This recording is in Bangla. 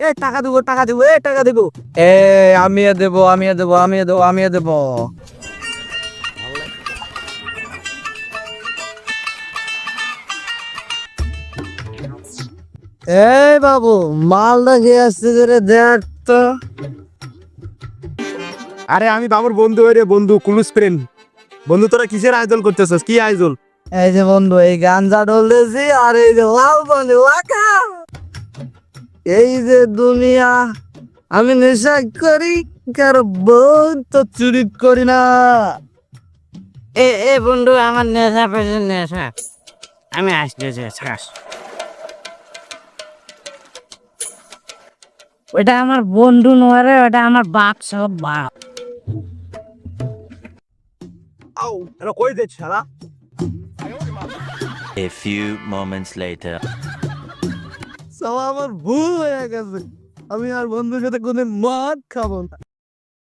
এ টাকা দেবো টাকা দেবো এ টাকা দেবো। এ আমি দেবো আমি দেবো আমি দেবো আমি দেবো। এই বাবু মালটা খেয়ে আসছে রে দেখ তো। আরে আমি বাবুর বন্ধু হয়ে রে বন্ধু ক্লুজ ফ্রেন্ড বন্ধু তোরা কিসের আয়োজন করতেছস? কি আয়োজন এই যে বন্ধু এই গাঞ্জা ডলতেছি আর এই যে লাল বন্ধু ওয়াকা এই যে দুনিয়া আমি নেশা করি কারও বউ তো চুরি করি না। এ এ বন্ধু আমার নেশা পেয়েছে নেশা। আমি আসতেছি শ্বাস ওটা আমার বন্ধু নয় রে ওটা আমার বাপ সব বাপ। আও এটা কই দে ছাড়া? A few moments later. সব আমার ভুল হয়ে গেছে। আমি আর বন্ধুর সাথে কোনো মদ খাব না।